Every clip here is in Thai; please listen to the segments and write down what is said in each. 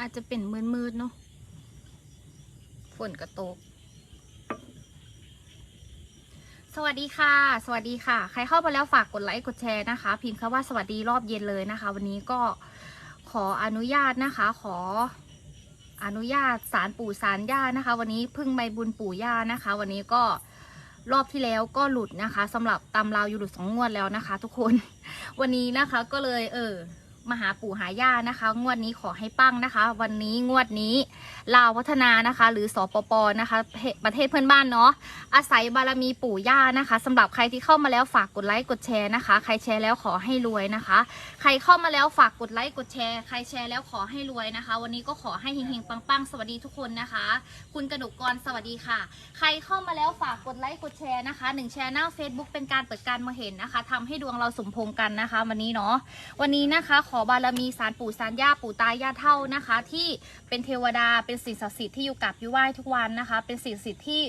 อาจจะเป็นมืดๆเนาะฝนกระตก สวัสดีค่ะ สวัสดีค่ะ ใครเข้ามาแล้วฝากกดไลค์กดแชร์นะคะ พิมพ์คำว่าสวัสดีรอบเย็นเลยนะคะ วันนี้ก็ขออนุญาตนะคะ ขออนุญาตสารปู่สารย่านะคะ วันนี้พึ่งใบบุญปู่ย่านะคะ วันนี้ก็รอบที่แล้วก็หลุดนะคะสำหรับตำราวอยู่หลุดสองงวดแล้วนะคะ ทุกคน วันนี้นะคะก็เลย เออ มาหาปู่หาย่านะคะ งวดนี้ขอให้ปั้งนะคะ วันนี้งวดนี้ลาวพัฒนานะคะ หรือสปปนะคะ ประเทศเพื่อนบ้านเนาะอาศัยบารมีปู่ย่านะคะสำหรับใครที่เข้ามาแล้วฝากกดไลค์กดแชร์นะคะ ใครแชร์แล้วขอให้รวยนะคะ ใครเข้ามาแล้วฝากกดไลค์กดแชร์ใครแชร์แล้วขอให้รวยนะคะ วันนี้ก็ขอให้เฮงๆปังๆ สวัสดีทุกคนนะคะ คุณกระดกกรสวัสดีค่ะ ใครเข้ามาแล้วฝากกดไลค์กดแชร์นะคะหนึ่งแชร์หน้า Facebook เป็นการเปิดการมาเห็นนะคะทำให้ดวงเราสมพงกันนะคะ วันนี้เนาะวันนี้นะคะขอบารมีสารปู่สารย่าปู่ตายาเท่านะคะ ที่เป็นเทวดาเป็นสิ่งศักดิ์สิทธิ์ที่อยู่กับอยู่ไหว้ทุกวันนะคะ เป็นสิ่งศักดิ์สิทธิ์ที่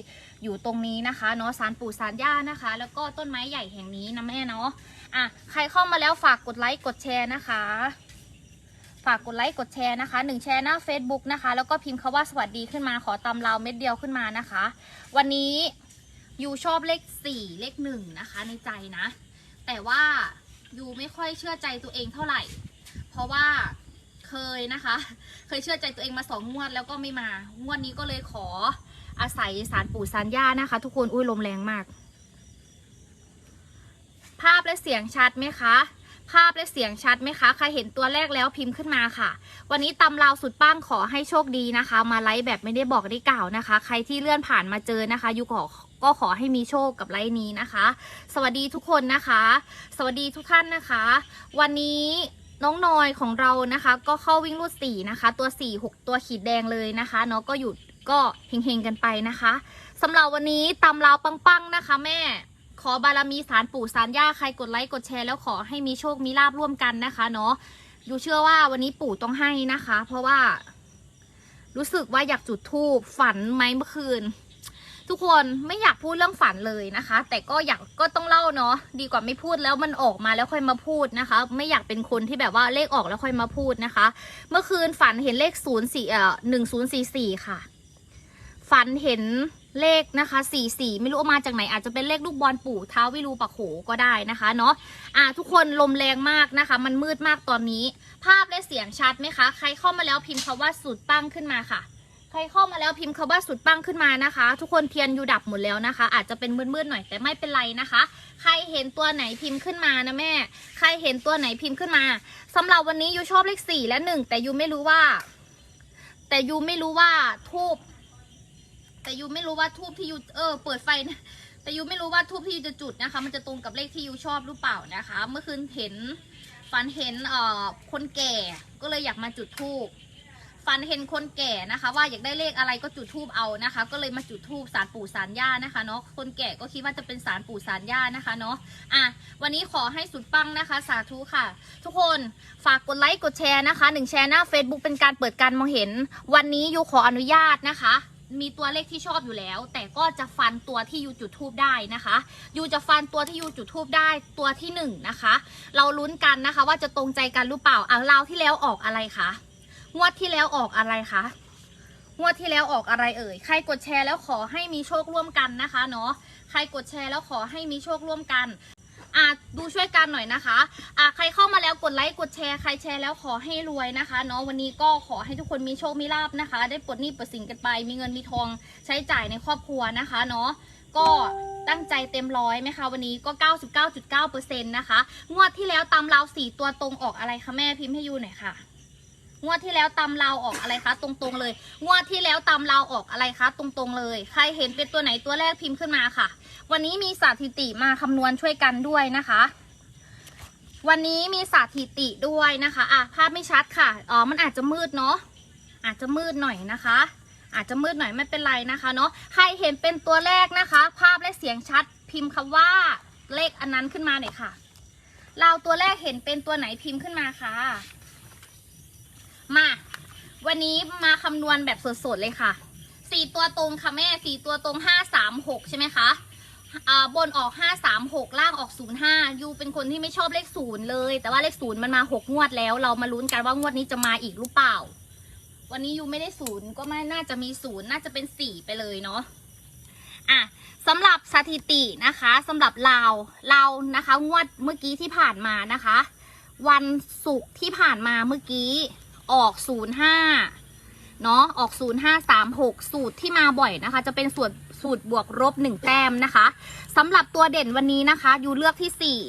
อยู่ตรงนี้นะคะเนาะสารปู่สารย่านะคะ แล้วก็ต้นไม้ใหญ่แห่งนี้นะแม่เนาะอะใครเข้ามาแล้วฝากกดไลค์กดแชร์นะคะฝากกดไลค์กดแชร์นะคะหนึ่งแชร์หน้า Facebook นะคะ แล้วก็พิมพ์คาว่าสวัสดีขึ้นมาขอตำราวเม็ดเดียวขึ้นมานะคะ วันนี้ยูชอบเลขสี่เลขหนึ่งนะคะในใจนะ แต่ว่ายูไม่ค่อยเชื่อใจตัวเองเท่าไหร่ เพราะว่าเคยนะคะ เคยเชื่อใจตัวเองมาสองงวดแล้วก็ไม่มางวดนี้ก็เลยขออาศัยสารปู่สารย่านะคะ ทุกคนอุ้ยลมแรงมาก ภาพและเสียงชัดไหมคะภาพและเสียงชัดไหมคะ ใครเห็นตัวแรกแล้วพิมพ์ขึ้นมาค่ะ วันนี้ตำราวสุดป้างขอให้โชคดีนะคะ มาไลฟ์แบบไม่ได้บอกได้กล่าวนะคะ ใครที่เลื่อนผ่านมาเจอนะคะยุขอก็ขอให้มีโชคกับไลฟ์นี้นะคะ สวัสดีทุกคนนะคะ สวัสดีทุกท่านนะคะ วันนี้ น้องนอยของเรานะคะ ก็เข้าวิ่งรูดสี่นะคะ ตัวสี่หกตัวขีดแดงเลยนะคะเนาะก็หยุดก็เฮงๆกันไปนะคะสำหรับวันนี้ตำราวปังๆนะคะ แม่ขอบารมีสารปู่สารย่าใครกดไลค์กดแชร์แล้วขอให้มีโชคมีลาบร่วมกันนะคะ เนาะอยู่เชื่อว่าวันนี้ปู่ต้องให้นะคะ เพราะว่า รู้สึกว่าอยากจุดธูปฝันไหมเมื่อคืน ทุกคนไม่อยากพูดเรื่องฝันเลยนะคะ แต่ก็อยากก็ต้องเล่าเนาะดีกว่าไม่พูดแล้วมันออกมาแล้วค่อยมาพูดนะคะ ไม่อยากเป็นคนที่แบบว่าเลขออกแล้วค่อยมาพูดนะคะ เมื่อคืนฝันเห็นเลขศูนย์สี่เอ่อหนึ่งศูนย์สี่สี่ค่ะ ฝันเห็นเลขนะคะสี่สี่ไม่รู้เอามาจากไหนอาจจะเป็นเลขลูกบอลปู่ท้าววิรูปักโขก็ได้นะคะเนาะอ่าทุกคนลมแรงมากนะคะ มันมืดมากตอนนี้ ภาพและเสียงชัดไหมคะ ใครเข้ามาแล้วพิมพ์คาว่าสุดปังขึ้นมาค่ะ ใครเข้ามาแล้วพิมพ์คาว่าสุดปังขึ้นมานะคะ ทุกคนเทียนอยู่ดับหมดแล้วนะคะ อาจจะเป็นมืดๆหน่อยแต่ไม่เป็นไรนะคะ ใครเห็นตัวไหนพิมพ์ขึ้นมานะแม่ ใครเห็นตัวไหนพิมพ์ขึ้นมาสำหรับวันนี้ยูชอบเลขสี่และหนึ่งแต่ยูไม่รู้ว่า แต่ยูไม่รู้ว่าทูบแต่ยูไม่รู้ว่าทูบที่ยูเออเปิดไฟนะแต่ยูไม่รู้ว่าทูบที่ยูจะจุดนะคะ มันจะตรงกับเลขที่ยูชอบหรือเปล่านะคะ เมื่อคืนเห็นฝันเห็นเอ่อคนแก่ก็เลยอยากมาจุดทูบ ฝันเห็นคนแก่นะคะ ว่าอยากได้เลขอะไรก็จุดทูบเอานะคะ ก็เลยมาจุดทูบสารปู่สารย่านะคะเนาะคนแก่ก็คิดว่าจะเป็นสารปู่สารย่านะคะเนาะอะวันนี้ขอให้สุดปังนะคะ สาธุค่ะ ทุกคนฝากกดไลค์กดแชร์นะคะหนึ่งแชร์หน้า Facebook เป็นการเปิดการมองเห็น วันนี้ยูขออนุญาตนะคะมีตัวเลขที่ชอบอยู่แล้ว แต่ก็จะฟันตัวที่ยูจุดทูบได้นะคะยูจะฟันตัวที่ยูจุดทูบได้ตัวที่หนึ่งนะคะ เราลุ้นกันนะคะ ว่าจะตรงใจกันหรือเปล่าอะราวที่แล้วออกอะไรคะ งวดที่แล้วออกอะไรคะงวดที่แล้วออกอะไรเอ่ย ใครกดแชร์แล้วขอให้มีโชคร่วมกันนะคะเนาะ ใครกดแชร์แล้วขอให้มีโชคร่วมกัน อะดูช่วยกันหน่อยนะคะอะใครเข้ามาแล้วกดไลค์กดแชร์ ใครแชร์แล้วขอให้รวยนะคะเนาะวันนี้ก็ขอให้ทุกคนมีโชคมีลาบนะคะ ได้ปลดหนี้ปลดสินกันไป มีเงินมีทองใช้จ่ายในครอบครัวนะคะเนาะ ก็ตั้งใจเต็มร้อยไหมคะวันนี้ก็ 99.9%นะคะ งวดที่แล้วตามเราสี่ตัวตรงออกอะไรคะแม่พิมพ์ให้ยูหน่อยค่ะ งวดที่แล้วตำเราออกอะไรคะตรงๆเลย งวดที่แล้วตำเราออกอะไรคะตรงๆเลย ใครเห็นเป็นตัวไหนตัวแรกพิมพ์ขึ้นมาค่ะ วันนี้มีสถิติมาคำนวณช่วยกันด้วยนะคะ วันนี้มีสถิติด้วยนะคะอะภาพไม่ชัดค่ะอ๋อมันอาจจะมืดเนาะอาจจะมืดหน่อยนะคะ อาจจะมืดหน่อยไม่เป็นไรนะคะเนาะใครเห็นเป็นตัวแรกนะคะ ภาพและเสียงชัดพิมพ์คำว่าเลขอันนั้นขึ้นมาหน่อยค่ะ เราตัวแรกเห็นเป็นตัวไหนพิมพ์ขึ้นมาค่ะ มา วันนี้มาคำนวณแบบสดๆเลยค่ะสี่ตัวตรงค่ะแม่สี่ตัวตรงห้าสามหกใช่ไหมคะบนออกห้าสามหกล่างออกศูนย์ห้ายูเป็นคนที่ไม่ชอบเลขศูนย์เลย แต่ว่าเลขศูนย์มันมาหกงวดแล้ว เรามาลุ้นกันว่างวดนี้จะมาอีกหรือเปล่า วันนี้ยูไม่ได้ศูนย์ก็ไม่น่าจะมีศูนย์น่าจะเป็นสี่ไปเลยเนาะ อะสำหรับสถิตินะคะสำหรับเราเรานะคะ งวดเมื่อกี้ที่ผ่านมานะคะ วันศุกร์ที่ผ่านมาเมื่อกี้ ออกศูนย์ห้าเนาะออกศูนย์ห้าสามหกสูตรที่มาบ่อยนะคะ จะเป็นสูตรสูตรบวกลบหนึ่งแต้มนะคะสำหรับตัวเด่นวันนี้นะคะยูเลือกที่สี่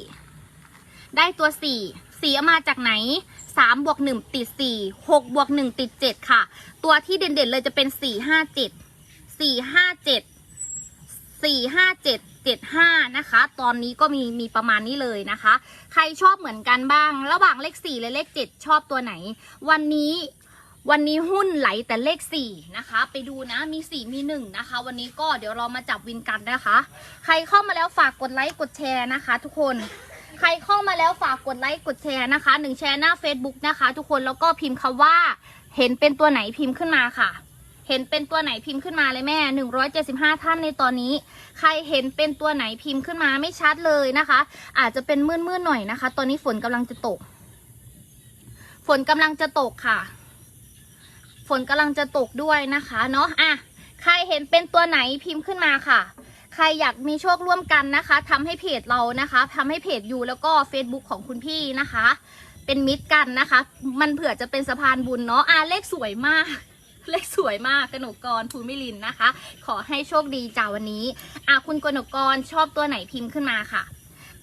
ได้ตัวสี่สี่เอามาจากไหนสามบวกหนึ่งติดสี่หกบวกหนึ่งติดเจ็ดค่ะ ตัวที่เด่นๆเลยจะเป็นสี่ห้าเจ็ดสี่ห้า เจ็ดห้านะคะ ตอนนี้ก็มีมีประมาณนี้เลยนะคะ ใครชอบเหมือนกันบ้าง ระหว่างเลขสี่และเลขเจ็ดชอบตัวไหน วันนี้วันนี้หุ้นไหลแต่เลขสี่นะคะ ไปดูนะมีสี่มีหนึ่งนะคะ วันนี้ก็เดี๋ยวเรามาจับวินกันนะคะ ใครเข้ามาแล้วฝากกดไลค์กดแชร์นะคะ ทุกคนใครเข้ามาแล้วฝากกดไลค์กดแชร์นะคะหนึ่งแชร์หน้า Facebook นะคะ ทุกคนแล้วก็พิมพ์คำว่าเห็นเป็นตัวไหนพิมพ์ขึ้นมาค่ะ เห็นเป็นตัวไหนพิมพ์ขึ้นมาเลยแม่หนึ่งร้อยเจ็ดสิบห้าท่านในตอนนี้ ใครเห็นเป็นตัวไหนพิมพ์ขึ้นมาไม่ชัดเลยนะคะ อาจจะเป็นมืดๆหน่อยนะคะ ตอนนี้ฝนกำลังจะตก ฝนกำลังจะตกค่ะ ฝนกำลังจะตกด้วยนะคะเนาะอะใครเห็นเป็นตัวไหนพิมพ์ขึ้นมาค่ะ ใครอยากมีโชคร่วมกันนะคะทำให้เพจเรานะคะทำให้เพจยูแล้วก็ Facebook ของคุณพี่นะคะ เป็นมิตรกันนะคะ มันเผื่อจะเป็นสะพานบุญเนาะอะเลขสวยมาก เลขสวยมากกนกกรภูมิลินนะคะ ขอให้โชคดีจ้าวันนี้อะคุณกนกกรชอบตัวไหนพิมพ์ขึ้นมาค่ะ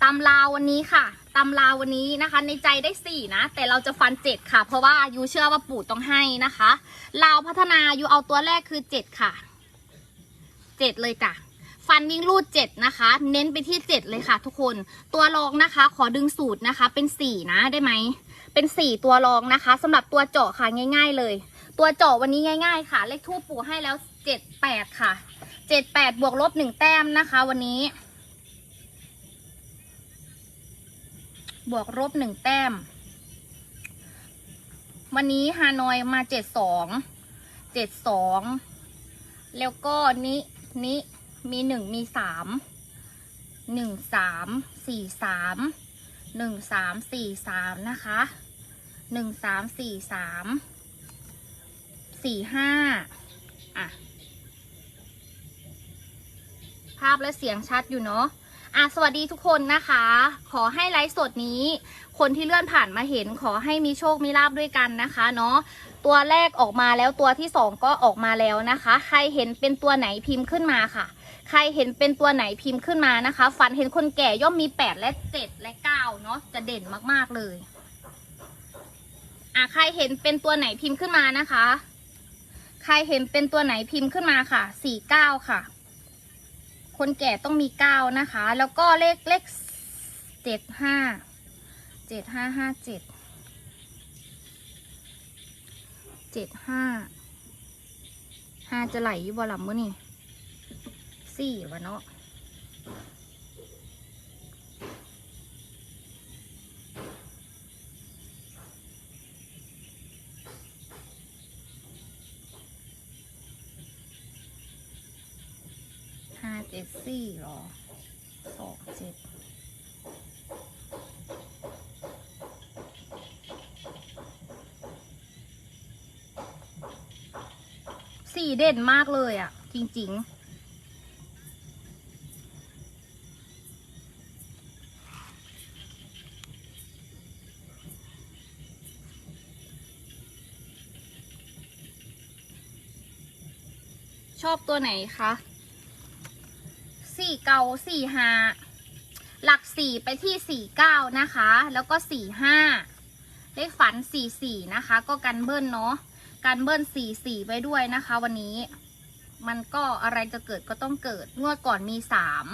ตำลาวันนี้ค่ะตำลาวันนี้นะคะ ในใจได้สี่นะ แต่เราจะฟันเจ็ดค่ะ เพราะว่ายูเชื่อว่าปู่ต้องให้นะคะลาวพัฒนายูเอาตัวแรกคือเจ็ดค่ะเจ็ดเลยจ้ะฟันวิ่งรูดเจ็ดนะคะ เน้นไปที่เจ็ดเลยค่ะ ทุกคนตัวรองนะคะ ขอดึงสูตรนะคะ เป็นสี่นะได้ไหมเป็นสี่ตัวรองนะคะสำหรับตัวเจาะค่ะง่าย ๆ เลย ตัวเจาะวันนี้ง่าย ๆ ค่ะ เลขทูปปู่ให้แล้วเจ็ดแปดค่ะเจ็ดแปดบวกลบหนึ่งแต้มนะคะ วันนี้ บวกลบหนึ่งแต้ม วันนี้ฮานอยมาเจ็ดสองเจ็ดสองแล้วก็นี้นี้มีหนึ่งมีสามหนึ่งสามสี่สามหนึ่งสามสี่สามนะคะหนึ่งสามสี่สาม สี่ห้าอะ ภาพและเสียงชัดอยู่เนาะอะสวัสดีทุกคนนะคะ ขอให้ไลฟ์สดนี้ คนที่เลื่อนผ่านมาเห็นขอให้มีโชคมีลาบด้วยกันนะคะเนาะตัวแรกออกมาแล้วตัวที่สองก็ออกมาแล้วนะคะ ใครเห็นเป็นตัวไหนพิมพ์ขึ้นมาค่ะ ใครเห็นเป็นตัวไหนพิมพ์ขึ้นมานะคะ ฝันเห็นคนแก่ย่อมมีแปดและเจ็ดและเก้าเนาะจะเด่นมากๆเลยอะใครเห็นเป็นตัวไหนพิมพ์ขึ้นมานะคะ ใครเห็นเป็นตัวไหนพิมพ์ขึ้นมาค่ะสี่เก้าค่ะ คนแก่ต้องมีเก้านะคะ แล้วก็เลขเลขเจ็ดห้าเจ็ดห้าห้าเจ็ดเจ็ดห้าห้าจะไหลอยู่บ่หลับมื้อนี่สี่วะเนาะ ห้าเจ็ดสี่หรอสองเจ็ดสี่เด่นมากเลยอะ่ะ จริง ๆชอบตัวไหนคะ สี่เกาสี่ห้าหลักสี่ไปที่สี่เก้านะคะ แล้วก็สี่ห้าเลขฝันสี่สี่นะคะ ก็กันเบิ้ลเนาะกันเบิ้ลสี่สี่ไปด้วยนะคะ วันนี้ มันก็อะไรจะเกิดก็ต้องเกิดงวดก่อนมีสาม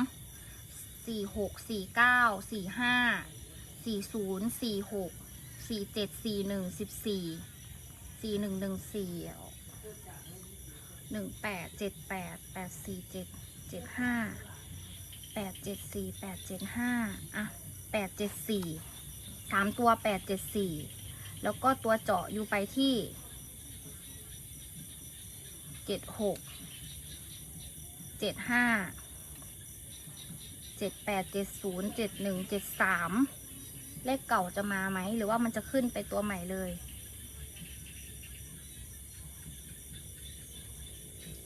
สี่หกสี่เก้าสี่ห้าสี่ศูนย์สี่หกสี่เจ็ดสี่หนึ่งสิบสี่สี่หนึ่งหนึ่งสี่หนึ่งแปดเจ็ดแปดแปดสี่เจ็ดเจ็ดห้า แปดเจ็ดสี่แปดเจ็ดห้าอะแปดเจ็ดสี่สามตัวแปดเจ็ดสี่แล้วก็ตัวเจาะอยู่ไปที่เจ็ดหกเจ็ดห้าเจ็ดแปดเจ็ดศูนย์เจ็ดหนึ่งเจ็ดสามเลขเก่าจะมาไหม หรือว่ามันจะขึ้นไปตัวใหม่เลย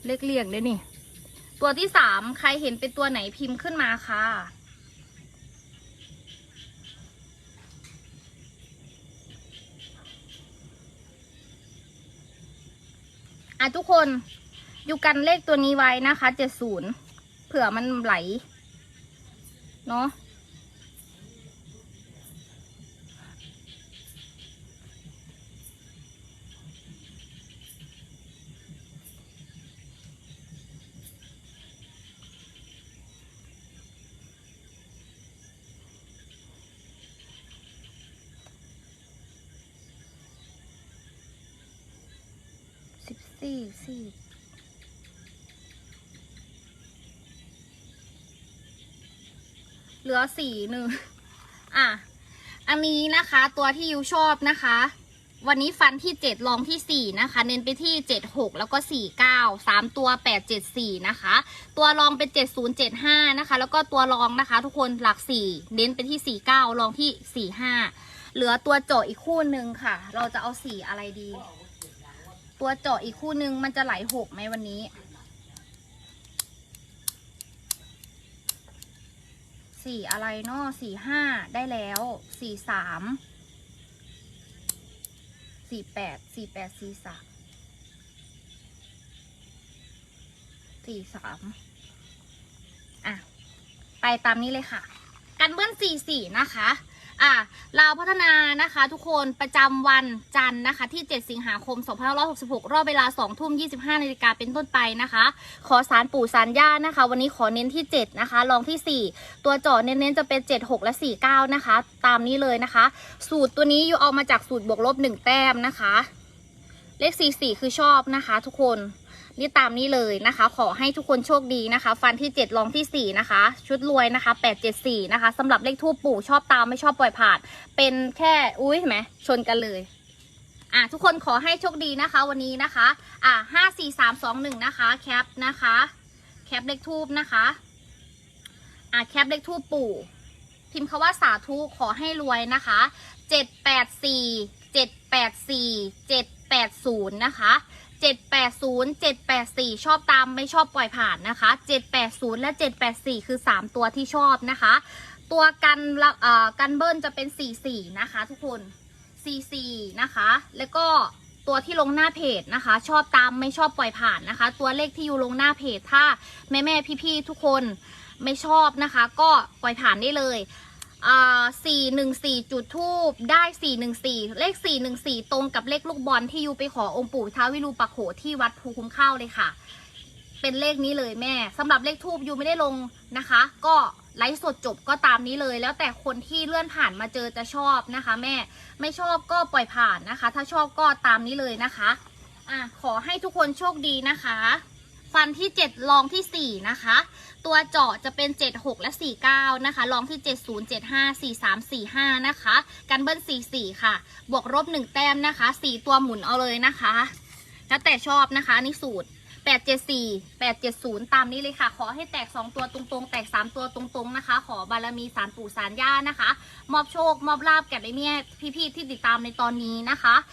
เลขเลี่ยงด้วยนี่ ตัวที่สามใครเห็นเป็นตัวไหนพิมพ์ขึ้นมาค่ะ อะทุกคนอยู่กันเลขตัวนี้ไว้นะคะเจ็ดศูนย์เผื่อมันไหล เนาะ สิบสี่สี่เหลือสี่หนึ่งอะ อันนี้นะคะตัวที่ยูชอบนะคะ วันนี้ฟันที่เจ็ดลองที่สี่นะคะ เน้นไปที่เจ็ดหกแล้วก็สี่เก้าสามตัวแปดเจ็ดสี่นะคะ ตัวรองเป็นเจ็ดศูนย์เจ็ดห้านะคะ แล้วก็ตัวรองนะคะ ทุกคนหลักสี่เน้นไปที่สี่เก้ารองที่สี่ห้าเหลือตัวเจอีกคู่หนึ่งค่ะ เราจะเอาสีอะไรดี ตัวเจาะอีกคู่หนึ่งมันจะไหลหกไหมวันนี้ สี่อะไรเนาะสี่ห้าได้แล้ว สี่สาม สี่แปด สี่แปดสี่สาม สี่สามอะ ไปตามนี้เลยค่ะ กันเบิ้ลสี่สี่นะคะ อะลาพัฒนานะคะทุกคนประจำวันจันทร์นะคะ ที่ 7 สิงหาคม 2566 รอบเวลา 2 ทุ่ม 25 นาฬิกาเป็นต้นไปนะคะ ขอสารปู่สารย่านะคะ วันนี้ขอเน้นที่ 7 นะคะ ลองที่ 4 ตัวเจาะเน้นๆจะเป็น 7 6 และ 4 9 นะคะ ตามนี้เลยนะคะ สูตรตัวนี้อยู่เอามาจากสูตรบวกลบ 1 แต้มนะคะ เลข 44 คือชอบนะคะ ทุกคน นี่ตามนี้เลยนะคะ ขอให้ทุกคนโชคดีนะคะ ฟันที่7ลองที่ 4 นะคะ ชุดรวยนะคะ 874 นะคะสำหรับเลขทูปปู่ชอบตามไม่ชอบปล่อยผ่าน เป็นแค่อุ้ยเห็นไหมชนกันเลยอะทุกคนขอให้โชคดีนะคะวันนี้นะคะ อะห้าสี่สามสองหนึ่งนะคะ แคปนะคะ แคปเลขทูบนะคะ อะแคปเลขทูบปู่ พิมพ์คาว่าสาธุขอให้รวยนะคะเจ็ดแปดสี่เจ็ดแปดสี่เจ็ดแปดศูนย์นะคะ เจ็ดแปดศูนย์เจ็ดแปดสี่ชอบตามไม่ชอบปล่อยผ่านนะคะเจ็ดแปดศูนย์และเจ็ดแปดสี่คือสามตัวที่ชอบนะคะ ตัวกันละเอ่อกันเบิ้ลจะเป็นสี่สี่นะคะ ทุกคนสี่สี่นะคะ แล้วก็ตัวที่ลงหน้าเพจนะคะ ชอบตามไม่ชอบปล่อยผ่านนะคะ ตัวเลขที่อยู่ลงหน้าเพจถ้าแม่แม่พี่พี่ๆทุกคนไม่ชอบนะคะ ก็ปล่อยผ่านได้เลย สี่หนึ่งสี่จุดทูบได้สี่หนึ่งสี่เลขสี่หนึ่งสี่ตรงกับเลขลูกบอลที่ยูไปขอองค์ปู่ท้าววิรูปักโขที่วัดภูคุ้มข้าวเลยค่ะ เป็นเลขนี้เลยแม่สำหรับเลขทูบยูไม่ได้ลงนะคะ ก็ไลฟ์สดจบก็ตามนี้เลย แล้วแต่คนที่เลื่อนผ่านมาเจอจะชอบนะคะ แม่ไม่ชอบก็ปล่อยผ่านนะคะ ถ้าชอบก็ตามนี้เลยนะคะอะขอให้ทุกคนโชคดีนะคะ ฟันที่7ลองที่ 4 นะคะ ตัวเจาะจะเป็น 7 6 และ 4 9 นะคะลองที่ 7 0 7 5 4 3 4 5 นะคะ กันเบิ้ล4 4 ค่ะ บวกลบ1 แต้มนะคะ 4 ตัวหมุนเอาเลยนะคะ แล้วแต่ชอบนะคะนี่สูตร 874 870 ตามนี้เลยค่ะ ขอให้แตก 2 ตัวตรงๆ แตก 3 ตัวตรงๆ นะคะ ขอบารมีสารปู่สารย่านะคะ มอบโชค มอบลาบแก่ในเนี่ยพี่ๆที่ติดตามในตอนนี้นะคะ